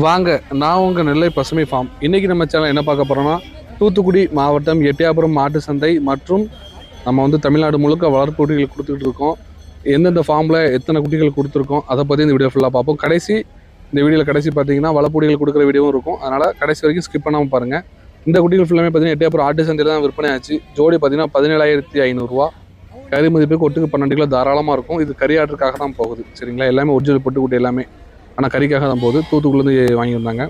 வாங்க நான் உங்கள் நெல்லை பசுமை ஃபார்ம் இன்றைக்கி நம்ம சேனல் என்ன பார்க்க போகிறோன்னா தூத்துக்குடி மாவட்டம் எட்டியாபுரம் மாட்டு சந்தை மற்றும் நம்ம வந்து தமிழ்நாடு முழுக்க வளர்ப்பு குட்டிகள் கொடுத்துட்டு இருக்கோம். எந்தெந்த ஃபார்மில் எத்தனை குட்டிகள் கொடுத்துருக்கோம் அதை பற்றி இந்த வீடியோ ஃபுல்லாக பார்ப்போம். கடைசி இந்த வீடியோவில் கடைசி பார்த்தீங்கன்னா வளர்ப்புடிகள் கொடுக்குற வீடியோவும் இருக்கும். அதனால் கடைசி வரைக்கும் ஸ்கிப் பண்ணாமல் பாருங்கள் இந்த குட்டிகள் ஃபுல்லாமே பார்த்தீங்கன்னா எட்டியாபுரம் ஆட்டு சந்தையில் தான் விற்பனை ஆச்சு. ஜோடி பார்த்தீங்கன்னா பதினேழாயிரத்தி ஐநூறுரூவா கறி மதிப்புக்கு ஒட்டுக்கு பன்னெண்டு கிலோ தாராளமாக இருக்கும். இது கறியாட்டுக்காக தான் போகுது. சரிங்களா? எல்லாமே ஒரிஜினல் பொட்டுக்குட்டி எல்லாமே. ஆனால் கறிக்காக தான் போகுது. தூத்துக்குள்ளேருந்து வாங்கி வந்தாங்க.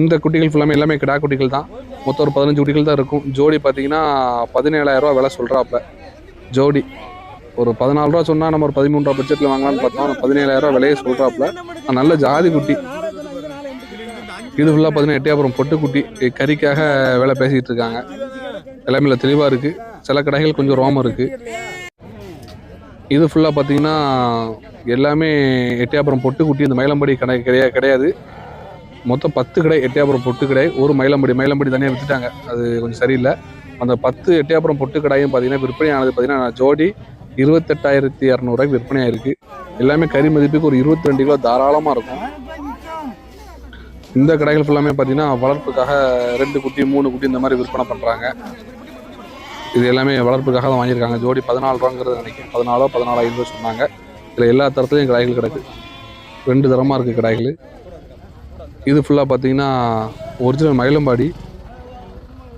இந்த குட்டிகள் ஃபுல்லாமே எல்லாமே கிடா குட்டிகள் தான். மொத்தம் ஒரு பதினஞ்சு குட்டிகள் தான் இருக்கும். ஜோடி பார்த்தீங்கன்னா பதினேழாயிரரூவா விலை சொல்கிறாப்புல ஜோடி. ஒரு பதினாலு ரூபா சொன்னால் நம்ம ஒரு பதிமூணு ரூபா பட்ஜெட்டில் வாங்கலாம்னு பார்த்தோம். பதினேழாயிரரூவா விலையே சொல்கிறாப்புல நல்ல ஜாதி குட்டி. இது ஃபுல்லாக பார்த்தீங்கன்னா எட்டியாபுரம் பொட்டுக்குட்டி கறிக்காக வேலை பேசிகிட்டு இருக்காங்க. எல்லாமே இல்லை தெளிவாக இருக்குது சில கடைகள் கொஞ்சம் ரோமம் இருக்குது இது ஃபுல்லாக பார்த்தீங்கன்னா எல்லாமே எட்டியாபுரம் பொட்டுக்குட்டி இந்த மயிலம்படி கடை கிடையாது கிடையாது. மொத்தம் பத்து கடை எட்டியாபுரம் பொட்டு கடை ஒரு மயிலம்படி. மயிலம்படி தனியாக விற்றுட்டாங்க அது கொஞ்சம் சரியில்லை. அந்த பத்து எட்டியாபுரம் பொட்டு கடையும் பார்த்தீங்கன்னா விற்பனை ஆனது பார்த்தீங்கன்னா ஜோடி இருபத்தெட்டாயிரத்தி இரநூறுவாய்க்கு விற்பனை ஆயிருக்கு. எல்லாமே கறி மதிப்புக்கு ஒரு இருபத்தி ரெண்டு கிலோ தாராளமாக இருக்கும். இந்த கடைகள் ஃபுல்லாமே பார்த்தீங்கன்னா வளர்ப்புக்காக ரெண்டு குட்டி மூணு குட்டி இந்த மாதிரி விற்பனை பண்ணுறாங்க இது எல்லாமே வளர்ப்புக்காக தான் வாங்கியிருக்காங்க. ஜோடி பதினாலு ரூபாங்கிறது நினைக்கிறேன். பதினாலோ பதினாலாயிரம் ரூபா சொன்னாங்க. இதில் எல்லா தரத்துலையும் கடாய்கள் கிடக்கு. ரெண்டு தரமாக இருக்குது கடாய்கள். இது ஃபுல்லாக பார்த்தீங்கன்னா ஒரிஜினல் மயிலம்பாடி.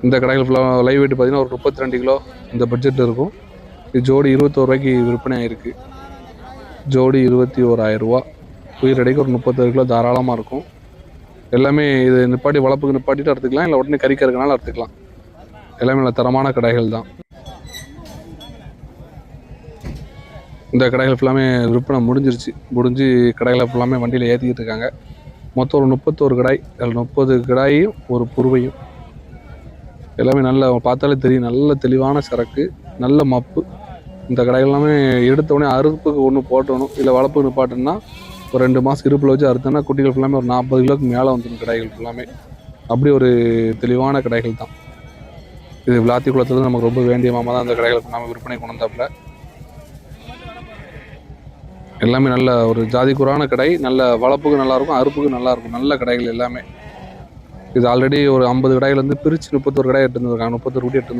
இந்த கடைகள் ஃபுல்லாக லைவ் வெயிட் பார்த்தீங்கன்னா ஒரு முப்பத்தி ரெண்டு கிலோ இந்த பட்ஜெட்டில் இருக்கும். இது ஜோடி இருபத்தோரு ரூபாய்க்கு விற்பனை ஆகிருக்கு ஜோடி இருபத்தி ஓராயிரரூவா உயிர் அடைக்கு ஒரு முப்பத்தொரு கிலோ தாராளமாக இருக்கும். எல்லாமே இது நிப்பாட்டி வளர்ப்புக்கு நிப்பாட்டிட்டு அறுத்துக்கலாம் இல்லை உடனே கறிக்க எடுத்துக்கலாம் அறுத்துக்கலாம். எல்லாமே நல்ல தரமான கடைகள் தான். இந்த கடைகள் ஃபுல்லாமே விற்பனை முடிஞ்சிருச்சு. முடிஞ்சு கடைகளை ஃபுல்லாமே வண்டியில் ஏற்றிக்கிட்டு இருக்காங்க. மொத்தம் ஒரு முப்பத்தோரு கடாய் அதில் முப்பது கடாயும் ஒரு புருவையும். எல்லாமே நல்ல பார்த்தாலே தெரியும். நல்ல தெளிவான சரக்கு நல்ல மப்பு. இந்த கடைகள் எல்லாமே எடுத்தோடனே அறுப்புக்கு ஒன்று போட்டணும். இல்லை வளர்ப்பு நிப்பாட்டுன்னா ஒரு ரெண்டு மாதம் இருப்பில் வச்சு அறுத்தோன்னா குட்டிகள் ஃபுல்லாமே ஒரு நாற்பது கிலோக்கு மேலே வந்துடும் கடைகள் ஃபுல்லாமே அப்படி ஒரு தெளிவான கடைகள் தான். இது விளாத்தி குளத்தில் நமக்கு ரொம்ப வேண்டிய மாமா தான் அந்த கடைகள் ஃபுல்லாமே விற்பனை கொண்டு எல்லாமே நல்ல ஒரு ஜாதி கடை நல்ல வளப்புக்கு நல்லா இருக்கும் அறுப்புக்கு நல்லாயிருக்கும் நல்ல கடைகள் எல்லாமே. இது ஆல்ரெடி ஒரு ஐம்பது கடைகள் வந்து பிரித்து முப்பத்தொரு கடை எடுத்து வந்திருக்காங்க முப்பத்தொரு குட்டி எடுத்து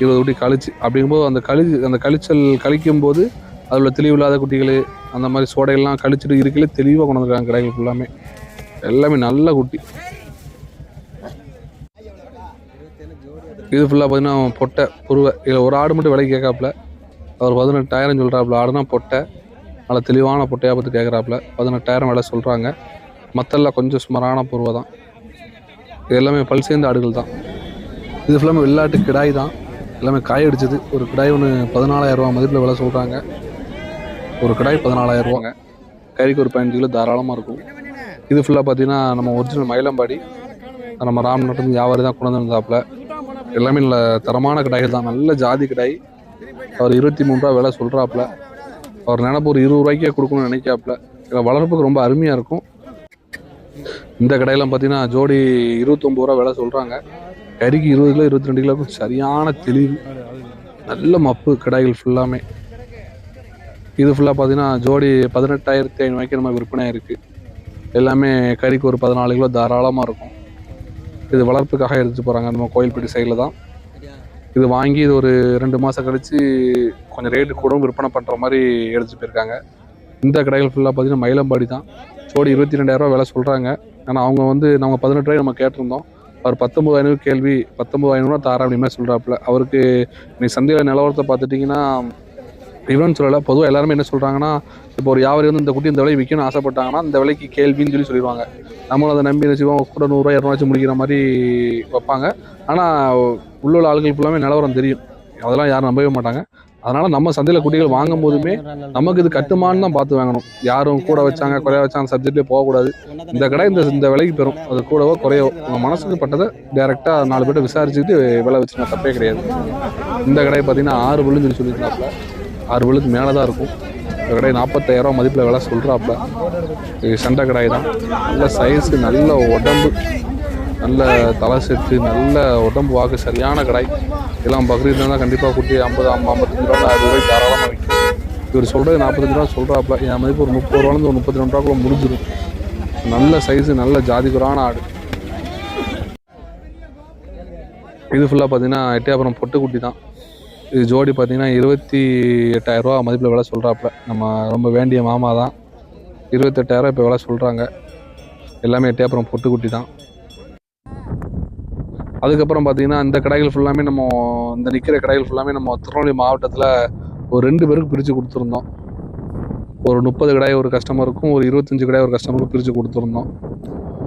இருபது குட்டி கழிச்சு. அப்படிங்கும்போது அந்த கழி அந்த கழிச்சல் கழிக்கும் போது அதில் உள்ள தெளிவு இல்லாத குட்டிகள் அந்த மாதிரி சோடைகள்லாம் கழிச்சிட்டு இருக்கலே தெளிவாக கொண்டு வந்திருக்காங்க கடைகள் ஃபுல்லாமே எல்லாமே நல்ல குட்டி. இது ஃபுல்லாக பார்த்தீங்கன்னா பொட்டை புருவை. இதில் ஒரு ஆடு மட்டும் விலைக்கு கேட்காப்புல. அவர் பதினெட்டாயிரம் சொல்கிறாப்புல ஆடுனா பொட்டை. நல்ல தெளிவான பொட்டையாக பார்த்து கேட்குறாப்புல பதினெட்டாயிரம் விலை சொல்கிறாங்க மற்றெல்லாம் கொஞ்சம் சுமாரான பொருவை தான். இது எல்லாமே பல் சேர்ந்த ஆடுகள் தான். இது ஃபுல்லாமே வெள்ளாட்டு கிடாய் தான். எல்லாமே காய அடிச்சது. ஒரு கிடாய் ஒன்று பதினாலாயிரம் ரூபா மதிப்பில் விலை சொல்கிறாங்க ஒரு கிடாய் பதினாலாயிரம் ரூபாங்க. கறிக்கு ஒரு பதினஞ்சு கிலோ தாராளமாக இருக்கும். இது ஃபுல்லாக பார்த்தீங்கன்னா நம்ம ஒரிஜினல் மயிலம்பாடி. நம்ம ராம் ராம்நாட்டு வியாபாரி தான் கொண்டு வந்திருந்தாப்புல. எல்லாமே நல்ல தரமான கிடாய்கள் தான். நல்ல ஜாதி கிடாய். அவர் இருபத்தி மூணு ரூபா விலை சொல்கிறாப்புல அவர் நினப்பு ஒரு இருபது ரூபாய்க்கே கொடுக்கணும்னு நினைக்காப்புல. இதில் வளர்ப்புக்கு ரொம்ப அருமையாக இருக்கும். இந்த கடையெல்லாம் பார்த்தீங்கன்னா ஜோடி இருபத்தொம்பது ரூபா விலை சொல்கிறாங்க கறிக்கு இருபது கிலோ இருபத்தி ரெண்டு கிலோக்கும் சரியான தெளிவு. நல்ல மப்பு கடைகள் ஃபுல்லாமே இது ஃபுல்லாக பார்த்தீங்கன்னா ஜோடி பதினெட்டாயிரத்தி ஐநூறுவாய்க்கு நம்ம விற்பனை இருக்குது எல்லாமே கறிக்கு ஒரு பதினாலு கிலோ தாராளமாக இருக்கும். இது வளர்ப்புக்காக எடுத்துகிட்டு போகிறாங்க நம்ம கோயில்பட்டி சைடில் தான். இது வாங்கி இது ஒரு ரெண்டு மாதம் கழித்து கொஞ்சம் ரேட்டு கூட விற்பனை பண்ணுற மாதிரி எடுத்துகிட்டு போயிருக்காங்க. இந்த கடைகள் ஃபுல்லாக பார்த்தீங்கன்னா மயிலம்பாடி தான். சோடி இருபத்தி ரெண்டாயிரரூவா விலை சொல்கிறாங்க ஆனால் அவங்க வந்து நம்ம பதினெட்டு ரூபாய் நம்ம கேட்டிருந்தோம். அவர் பத்தொம்பது ஐநூறு கேள்வி பத்தொம்பது ஐநூறுரூவா தாரேன் அப்படின்னு சொல்கிறாப்புல அவருக்கு நீ சந்தையில் நிலவரத்தை பார்த்துட்டிங்கன்னா இவன் சொல்லலை பொதுவாக எல்லாருமே என்ன சொல்கிறாங்கன்னா இப்போ ஒரு வியாபாரி வந்து இந்த குட்டி இந்த விலைக்கு விற்கணும்னு ஆசைப்பட்டாங்கன்னா இந்த விலைக்கு கேள்வின்னு சொல்லி சொல்லிடுவாங்க. நம்மளும் அதை நம்பி வச்சுக்கோங்க கூட நூறுரூவா இரநூறுவா முடிக்கிற மாதிரி வைப்பாங்க. ஆனால் உள்ள உள்ள ஆளுகள் ஃபுல்லாமே நிலவரம் தெரியும். அதெல்லாம் யாரும் நம்பவே மாட்டாங்க. அதனால் நம்ம சந்தையில் குட்டிகள் வாங்கும் போதுமே நமக்கு இது கட்டுமான்னு தான் பார்த்து வாங்கணும். யாரும் கூட வச்சாங்க குறைய வச்சாங்க சப்ஜெக்ட்லேயே போகக்கூடாது இந்த கடை இந்த இந்த விலைக்கு பெறும். அது கூடவோ குறையவோ உங்கள் மனசுக்கு பட்டதை டேரெக்டாக நாலு பேர்ட்ட விசாரிச்சுட்டு விலை வச்சுனா தப்பே கிடையாது. இந்த கடையை பார்த்தீங்கன்னா ஆறு புல்லுன்னு சொல்லி சொல்லியிருந்தாப்புல. ஆறு புல்லுக்கு மேலே தான் இருக்கும். கடை நாற்பத்தாயிரரூவா மதிப்பில் விலை சொல்கிறாப்புல இது சண்டை கடாய் தான். நல்ல சைஸு நல்ல உடம்பு நல்ல தலை செட்டு நல்ல உடம்பு வாக்கு சரியான கடாய். எல்லாம் பக்ரீத் தான் கண்டிப்பாக குட்டி ஐம்பது ஐம்பது ஐம்பத்தஞ்சு ரூபா அறுபது ரூபாய் தாராளமாக விற்கும். இவர் சொல்கிறது நாற்பத்தஞ்சு ரூபா சொல்கிறாப்புல என் மதிப்பு ஒரு முப்பது ரூபாலேருந்து ஒரு முப்பத்தி ரெண்டு ரூபாக்குள்ள முடிஞ்சிடும் நல்ல சைஸு நல்ல ஜாதிகுரான ஆடு. இது ஃபுல்லாக பார்த்தீங்கன்னா அப்புறம் பொட்டுக்குட்டி தான். இது ஜோடி பார்த்தீங்கன்னா இருபத்தி எட்டாயிரரூவா மதிப்பில் விலை சொல்கிறாப்புல. நம்ம ரொம்ப வேண்டிய மாமா தான். இருபத்தெட்டாயிரம் இப்போ விலை சொல்கிறாங்க. எல்லாமே எட்டயபுரம் பொட்டுக்குட்டி தான். அதுக்கப்புறம் பார்த்தீங்கன்னா இந்த கடைகள் ஃபுல்லாமே நம்ம இந்த நிற்கிற கடைகள் ஃபுல்லாமே நம்ம திருநெல்வேலி மாவட்டத்தில் ஒரு ரெண்டு பேருக்கு பிரித்து கொடுத்துருந்தோம். ஒரு முப்பது கடாய் ஒரு கஸ்டமருக்கும் ஒரு இருபத்தஞ்சு கடாய் ஒரு கஸ்டமருக்கும் பிரித்து கொடுத்துருந்தோம்.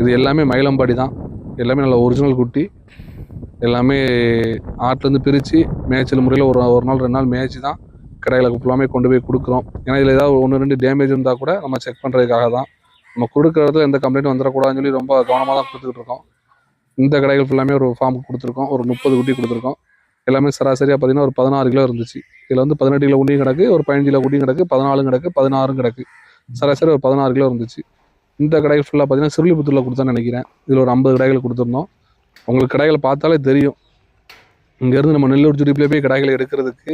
இது எல்லாமே மயிலம்பாடி தான். எல்லாமே நல்ல ஒரிஜினல் குட்டி. எல்லாமே ஆட்டிலேருந்து பிரித்து மேய்ச்சல் முறையில் ஒரு ஒரு நாள் ரெண்டு நாள் மேய்ச்சி தான் கடைகளுக்கு ஃபுல்லாமே கொண்டு போய் கொடுக்குறோம். ஏன்னா இதில் ஏதாவது ஒன்று ரெண்டு டேமேஜ் இருந்தால் கூட நம்ம செக் பண்ணுறதுக்காக தான். நம்ம கொடுக்குறதுல எந்த கம்ப்ளைண்ட் வந்துடக்கூடாதுன்னு சொல்லி ரொம்ப கவனமாக தான் கொடுத்துக்கிட்டு இருக்கோம். இந்த கடைகள் ஃபுல்லாமே ஒரு ஃபார்முக்கு கொடுத்துருக்கோம். ஒரு முப்பது குட்டி கொடுத்துருக்கோம். எல்லாமே சராசரியாக பார்த்தீங்கன்னா ஒரு பதினாறு கிலோ இருந்துச்சு. இதில் வந்து பதினெட்டு கிலோ குட்டியும் கிடக்கு ஒரு பதினஞ்சு கிலோ குட்டியும் கிடக்கு பதினாலும் கிடக்கு பதினாறும் கிடக்கு. சராசரி ஒரு பதினாறு கிலோ இருந்துச்சு. இந்த கடைகள் ஃபுல்லாக பார்த்தீங்கன்னா சிறுலிபுத்தூரில் கொடுத்தான்னு நினைக்கிறேன். இதில் ஒரு ஐம்பது கடைகள் கொடுத்துருந்தோம். உங்களுக்கு கடைகளை பார்த்தாலே தெரியும். இங்கேருந்து நம்ம நெல்லூர் ஜுடிப்பில் போய் கடைகளை எடுக்கிறதுக்கு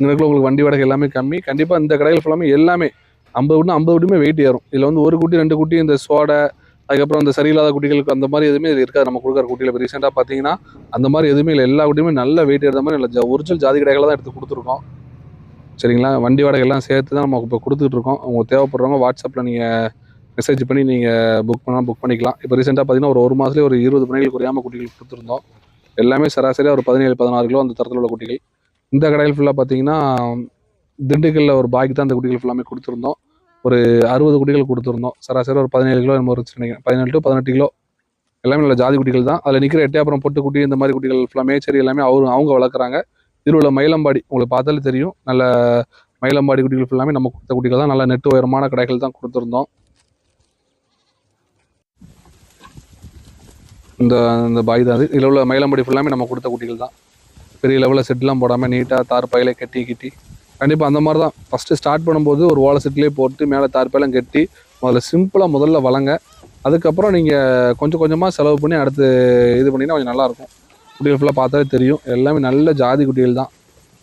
இங்கே உங்களுக்கு வண்டி வாடகை எல்லாமே கம்மி. கண்டிப்பாக இந்த கடைகள் ஃபுல்லாமே எல்லாமே ஐம்பது விட்டு ஐம்பது விட்டுமே வெயிட் ஏறும். இதில் வந்து ஒரு குட்டி ரெண்டு குட்டி இந்த சோடை அதுக்கப்புறம் இந்த சரியில்லாத குட்டிகளுக்கு அந்த மாதிரி எதுவுமே இது இருக்காது. நம்ம கொடுக்குற குட்டியில் இப்போ ரீசெண்டாக பார்த்தீங்கன்னா அந்த மாதிரி எதுவுமே இல்லை. எல்லா குட்டியுமே நல்ல வெயிட் ஏறுற மாதிரி இல்லை ஒரிஜினல் ஜாதி கடைகளை தான் எடுத்து கொடுத்துருக்கோம். சரிங்களா? வண்டி வாடகை எல்லாம் சேர்த்து தான் நம்ம இப்போ கொடுத்துட்ருக்கோம் உங்களுக்கு தேவைப்படுறவங்க வாட்ஸ்அப்பில் நீங்கள் மெசேஜ் பண்ணி நீங்கள் புக் பண்ணால் புக் பண்ணிக்கலாம். இப்போ ரீசெண்டாக பார்த்தீங்கன்னா ஒரு ஒரு மாதத்துலேயே ஒரு இருபது பிணைகள் குறையாமல் குட்டிகள் கொடுத்துருந்தோம். எல்லாமே சராசரியாக ஒரு பதினேழு பதினாறு கிலோ அந்த தரத்தில் உள்ள குட்டிகள். இந்த கடையில் ஃபுல்லாக பார்த்தீங்கன்னா திண்டுக்கல்ல ஒரு பாய்க்கு தான் அந்த குட்டிகள் ஃபுல்லாமே கொடுத்துருந்தோம். ஒரு அறுபது குட்டிகள் கொடுத்துருந்தோம். சராசரி ஒரு பதினேழு கிலோ நம்ம இருந்துச்சு நினைக்கிறேன். பதினேழு டு பதினெட்டு கிலோ. எல்லாமே நல்ல ஜாதி குட்டிகள் தான். அதில் நிற்கிற எட்டயபுரம் பொட்டு குட்டி இந்த மாதிரி குட்டிகள் ஃபுல்லாமே சரி எல்லாமே அவங்க அவங்க வளர்க்குறாங்க. இதில் உள்ள மயிலம்பாடி உங்களுக்கு பார்த்தாலே தெரியும். நல்ல மயிலம்பாடி குட்டிகள் ஃபுல்லாமே நம்ம கொடுத்த குட்டிகள் தான். நல்ல நெட்டு உயரமான கடைகள் தான் கொடுத்துருந்தோம். இந்த இந்த பாய் தான். இதில் உள்ள மயிலம்படி ஃபுல்லாமே நம்ம கொடுத்த குட்டிகள் தான். பெரிய லெவலில் செட்லாம் போடாமல் நீட்டாக தார் பையில கட்டி கிட்டி. கண்டிப்பாக அந்த மாதிரி தான். ஃபஸ்ட்டு ஸ்டார்ட் பண்ணும்போது ஒரு ஓலை செட்லேயே போட்டு மேலே தார் பையெல்லாம் கட்டி முதல்ல சிம்பிளாக முதல்ல வளங்க. அதுக்கப்புறம் நீங்கள் கொஞ்சம் கொஞ்சமாக செலவு பண்ணி அடுத்து இது பண்ணிங்கன்னா கொஞ்சம் நல்லாயிருக்கும். குட்டிகள் ஃபுல்லாக பார்த்தாலே தெரியும். எல்லாமே நல்ல ஜாதி குட்டிகள் தான்.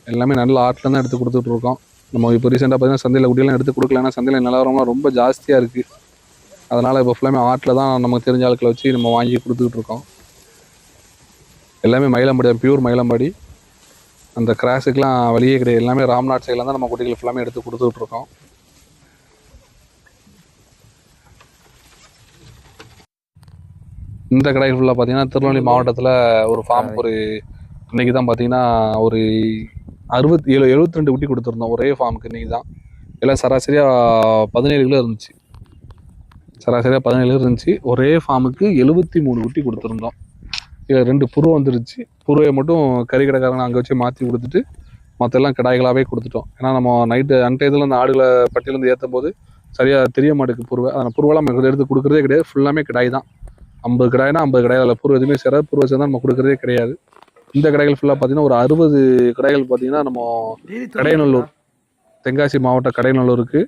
எல்லாமே நல்ல ஆட்டில் தான் எடுத்து கொடுத்துட்ருக்கோம் நம்ம இப்போ ரீசெண்டாக பார்த்தீங்கன்னா சந்தையில் குட்டியெல்லாம் எடுத்து கொடுக்கலன்னா சந்தையில் நிலவரம்லாம் ரொம்ப ஜாஸ்தியாக இருக்குது அதனால் இப்போ ஃபுல்லாமே ஆட்டில் தான் நமக்கு தெரிஞ்ச ஆட்களை வச்சு நம்ம வாங்கி கொடுத்துக்கிட்டு இருக்கோம். எல்லாமே மயிலம்பாடி பியூர் மயிலம்பாடி. அந்த கிராஸுக்கெலாம் வழியே கிடையாது. எல்லாமே ராம்நாத் சைடில் தான் நம்ம குட்டிகள் ஃபுல்லாமே எடுத்து கொடுத்துக்கிட்டு இருக்கோம். இந்த கடை ஃபுல்லாக பார்த்தீங்கன்னா திருநெல்வேலி மாவட்டத்தில் ஒரு ஃபார்ம் ஒரு இன்னைக்கு தான் பார்த்தீங்கன்னா ஒரு அறுபத்தி ஏழு எழுபத்தி ரெண்டு குட்டி கொடுத்துருந்தோம். ஒரே ஃபார்முக்கு இன்னைக்கு தான். எல்லாம் சராசரியாக பதினேழு கிலோ இருந்துச்சு. சராசரியாக பதினேழு இருந்துச்சு. ஒரே ஃபார்முக்கு எழுபத்தி மூணு குட்டி கொடுத்துருந்தோம். இதில் ரெண்டு புரு வந்துருச்சு. புருவை மட்டும் கறி கடைக்காரங்க அங்கே வச்சு மாற்றி கொடுத்துட்டு மற்ற எல்லாம் கிடாய்களாகவே கொடுத்துட்டோம். ஏன்னா நம்ம நைட்டு அன்டையத்தில் அந்த ஆடுகளை பட்டியலேருந்து ஏற்றும் போது சரியாக தெரிய மாட்டேங்குது புருவை. அந்த புருவெல்லாம் நம்ம எடுத்து கொடுக்குறதே கிடையாது. ஃபுல்லாமே கிடாய் தான். ஐம்பது கடாய்னா ஐம்பது கடாய். அதில் புரு எதுவுமே சேர புருவ சேர்ந்தா நம்ம கொடுக்குறதே கிடையாது. இந்த கடைகள் ஃபுல்லாக பார்த்தீங்கன்னா ஒரு அறுபது கடைகள் பார்த்தீங்கன்னா நம்ம கடையநல்லூர் தென்காசி மாவட்ட கடையநல்லூருக்கு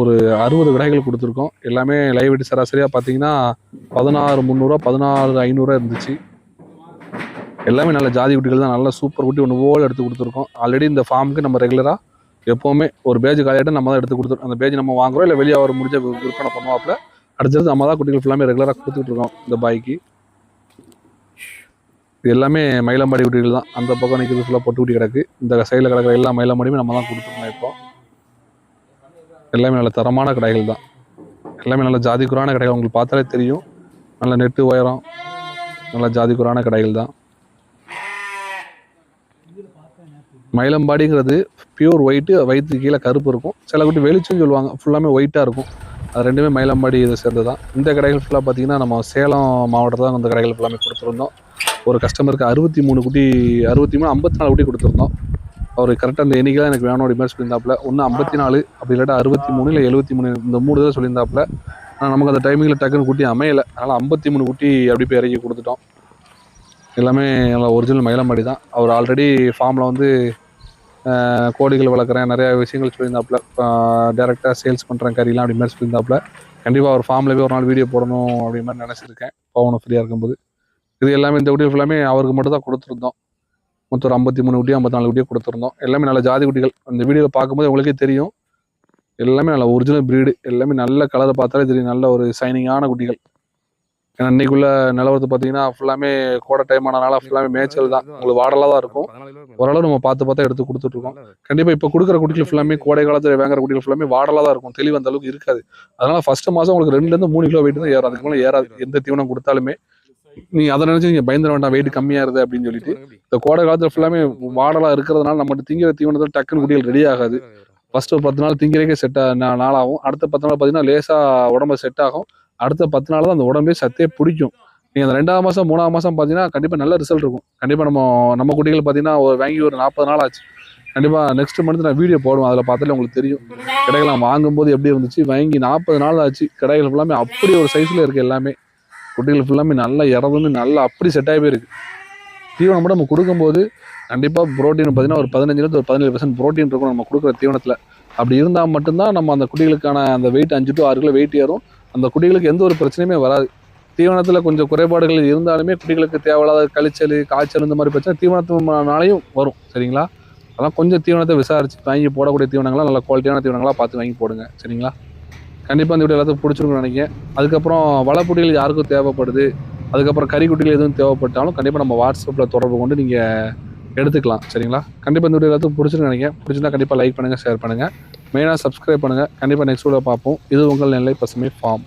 ஒரு அறுபது விடைகள் கொடுத்துருக்கோம். எல்லாமே லைவ் வெயிட் சராசரியாக பார்த்தீங்கன்னா பதினாறு முந்நூறுரூவா பதினாறு ஐநூறுரூவா இருந்துச்சு. எல்லாமே நல்ல ஜாதி குட்டிகள் தான் நல்ல சூப்பர் குட்டி ஒன்று போல் எடுத்து கொடுத்துருக்கோம். ஆல்ரெடி இந்த ஃபார்முக்கு நம்ம ரெகுலராக எப்போவுமே ஒரு பேஜ் காலியாகிட்டு நம்ம தான் எடுத்து கொடுத்துருக்கோம். அந்த பேஜ் நம்ம வாங்குறோம் இல்லை வெளியே அவர் முடிஞ்ச விற்பனை பண்ணுவாப்பில். அடுத்தது நம்ம தான் குட்டிகள் ஃபுல்லாமே ரெகுலராக கொடுத்துட்டு இருக்கோம் இந்த பாய்க்கு. இது எல்லாமே மயிலம்பாடி குட்டிகள் தான். அந்த பக்கம் நிற்கிறது ஃபுல்லாக பொட்டு குட்டி கிடக்கு. இந்த சைடில் கிடக்கிற எல்லா மயிலம்பாடியுமே நம்ம தான் கொடுத்துருக்கோம் இப்போ. எல்லாமே நல்ல தரமான கடைகள் தான். எல்லாமே நல்ல ஜாதி குரான கடைகள் உங்களுக்கு பார்த்தாலே தெரியும். நல்ல நெட்டு உயரம் நல்ல ஜாதி குரான கடைகள் தான். மயிலம்பாடிங்கிறது பியூர் ஒயிட்டு வயிற்று கீழே கருப்பு இருக்கும். சில குட்டி வெளிச்சம் சொல்லுவாங்க. ஃபுல்லாமே ஒயிட்டாக இருக்கும். அது ரெண்டுமே மயிலம்பாடி இதை சேர்ந்து தான். இந்த கடைகள் ஃபுல்லாக பார்த்தீங்கன்னா நம்ம சேலம் மாவட்டத்தில் தான் இந்த கடைகள் ஃபுல்லாமே கொடுத்துருந்தோம். ஒரு கஸ்டமருக்கு அறுபத்தி மூணு குட்டி அறுபத்தி மூணு ஐம்பத்தி நாலு குட்டி கொடுத்துருந்தோம். அவர் கரெக்டாக அந்த எண்ணிக்கை தான் எனக்கு வேணும் அப்படி மாதிரி சொல்லியிருந்தாப்புல. ஒன்று ஐம்பத்தி நாலு அப்படி இல்லாட்டா அறுபத்தி மூணு இல்லை எழுபத்தி மூணு இந்த மூணு தான் சொல்லியிருந்தாப்புல. ஆனால் நமக்கு அந்த டைமிங்கில் டக்குன்னு குட்டி அமையலை. அதனால் ஐம்பத்தி மூணு குட்டி அப்படி போய் இறக்கி கொடுத்துட்டோம். எல்லாமே நல்லா ஒரிஜினல் மயிலம்பாடி தான் அவர் ஆல்ரெடி ஃபார்மில் வந்து ஆஹ், கோழிகள் வளர்க்குறேன் நிறையா விஷயங்கள் சொல்லியிருந்தாப்புல. டேரெக்டாக சேல்ஸ் பண்ணுறேன் கறிலாம் அப்படி மாதிரி சொல்லியிருந்தாப்புல. கண்டிப்பாக அவர் ஃபார்மில் போய் ஒரு நாள் வீடியோ போடணும் அப்படி மாதிரி நினச்சிருக்கேன். போகணும் ஃப்ரீயாக இருக்கும்போது. இது எல்லாமே இந்த வீடியோ ஃபுல்லாமே அவருக்கு மட்டும் தான் கொடுத்துருந்தோம். மொத்தம் ஒரு ஐம்பத்தி மூணு குட்டி ஐம்பத்தி நாலு குட்டியோ கொடுத்துருந்தோம். எல்லாமே நல்ல ஜாதி குட்டிகள். அந்த வீடியோவில் பார்க்கும்போது உங்களுக்கே தெரியும். எல்லாமே நல்ல ஒரிஜினல் பிரீடு எல்லாமே நல்ல கலரை பார்த்தாலே தெரியும். நல்ல ஒரு சைனிங்கான குட்டிகள். ஏன்னா இன்னைக்குள்ள நிலவரத்து பார்த்தீங்கன்னா ஃபுல்லாமே கோடை டைம் ஆனனால ஃபுல்லாமே மேய்ச்சல் தான். உங்களுக்கு வாடலாக தான் இருக்கும். ஓரளவு நம்ம பார்த்து பார்த்தா எடுத்து கொடுத்துட்ருக்கோம். கண்டிப்பாக இப்போ கொடுக்குற குட்டிகள் ஃபுல்லாமே கோடை காலத்தில் வாங்குற குட்டிகள் ஃபுல்லாமே வாடலாக தான் இருக்கும். தெளிவு அந்த அளவுக்கு இருக்காது. அதனால ஃபர்ஸ்ட் மாதம் உங்களுக்கு ரெண்டுலேருந்து மூணு கிலோ வெயிட் தான் ஏறாது அதுக்கு மேலே ஏறாது. எந்த தீவனம் கொடுத்தாலுமே. நீ அதை நினைச்சு நீங்க பயந்துட வேண்டாம் வெயிட் கம்மியா இருது அப்படின்னு சொல்லிட்டு. இந்த கோடை காலத்துல ஃபுல்லாமே வாடலா இருக்கிறதுனால நம்மகிட்ட திங்கிற தீவனத்தில் டக்குன்னு குட்டிகள் ரெடி ஆகாது. ஃபர்ஸ்ட் ஒரு பத்து நாள் திங்கிறக்கே செட் நாள் ஆகும் அடுத்த பத்து நாள் பார்த்தீங்கன்னா லேசா உடம்பு செட் ஆகும். அடுத்த பத்து நாள் தான் அந்த உடம்பே சத்தே பிடிக்கும். நீங்க அந்த ரெண்டாவது மாசம் மூணாவது மாசம் பார்த்தீங்கன்னா கண்டிப்பா நல்ல ரிசல்ட் இருக்கும். கண்டிப்பா நம்ம நம்ம குட்டிகள் பார்த்தீங்கன்னா ஒரு வாங்கி ஒரு நாற்பது நாள் ஆச்சு. கண்டிப்பா நெக்ஸ்ட் மந்த் நான் வீடியோ போடுவேன். அதில் பார்த்தாலே உங்களுக்கு தெரியும். கடைகள் வாங்கும்போது எப்படி இருந்துச்சு? வாங்கி நாற்பது நாள் ஆச்சு. கடைகள் ஃபுல்லாமே அப்படி ஒரு சைஸ்ல இருக்கு எல்லாமே. குட்டிகள் ஃபுல்லாமே நல்லா இறந்துன்னு நல்லா அப்படி செட் ஆகி போயிருக்கு. தீவனம் மட்டும் நம்ம கொடுக்கும்போது கண்டிப்பாக ப்ரோட்டீன் பார்த்தீங்கன்னா ஒரு பதினஞ்சுலேருந்து ஒரு பதினேழு பர்சன்ட் ப்ரோட்டீன் இருக்கும் நம்ம கொடுக்குற தீவனத்தில். அப்படி இருந்தால் மட்டும்தான் நம்ம அந்த குட்டிகளுக்கான அந்த வெயிட் அஞ்சு டு ஆறு கிலோ வெயிட் ஏறும். அந்த குட்டிகளுக்கு எந்த ஒரு பிரச்சனையுமே வராது. தீவனத்தில் கொஞ்சம் குறைபாடுகள் இருந்தாலுமே குட்டிகளுக்கு தேவையில்லாத கழிச்சல் காய்ச்சல் இந்த மாதிரி பிரச்சனை தீவனத்தினாலையும் வரும். சரிங்களா? அதெல்லாம் கொஞ்சம் தீவனத்தை விசாரிச்சு வாங்கி போடக்கூடிய தீவனங்களாம் நல்ல குவாலிட்டியான தீவனங்களாக பார்த்து வாங்கி போடுங்க. சரிங்களா? கண்டிப்பாக இந்த வீடியோ எல்லாத்துக்கும் பிடிச்சிருக்கும்னு நினைக்கிறேன். அதுக்கப்புறம் வளப்புட்டிகள் யாருக்கும் தேவைப்படுது? அதுக்கப்புறம் கறிக்குட்டிகள் எதுவும் தேவைப்பட்டாலும் கண்டிப்பாக நம்ம வாட்ஸ்அப்பில் தொடர்பு கொண்டு நீங்கள் எடுத்துக்கலாம். சரிங்களா? கண்டிப்பாக இந்த வீடியோ எல்லாத்துக்கும் பிடிச்சிருக்கு நினைக்கிறேன். பிடிச்சிருந்தா கண்டிப்பாக லைக் பண்ணுங்கள் ஷேர் பண்ணுங்கள் மெயினாக சப்ஸ்கிரைப் பண்ணுங்கள் கண்டிப்பாக நெக்ஸ்ட் வீடியோ பார்ப்போம். இது உங்கள் நெல்லை பசுமை ஃபார்ம்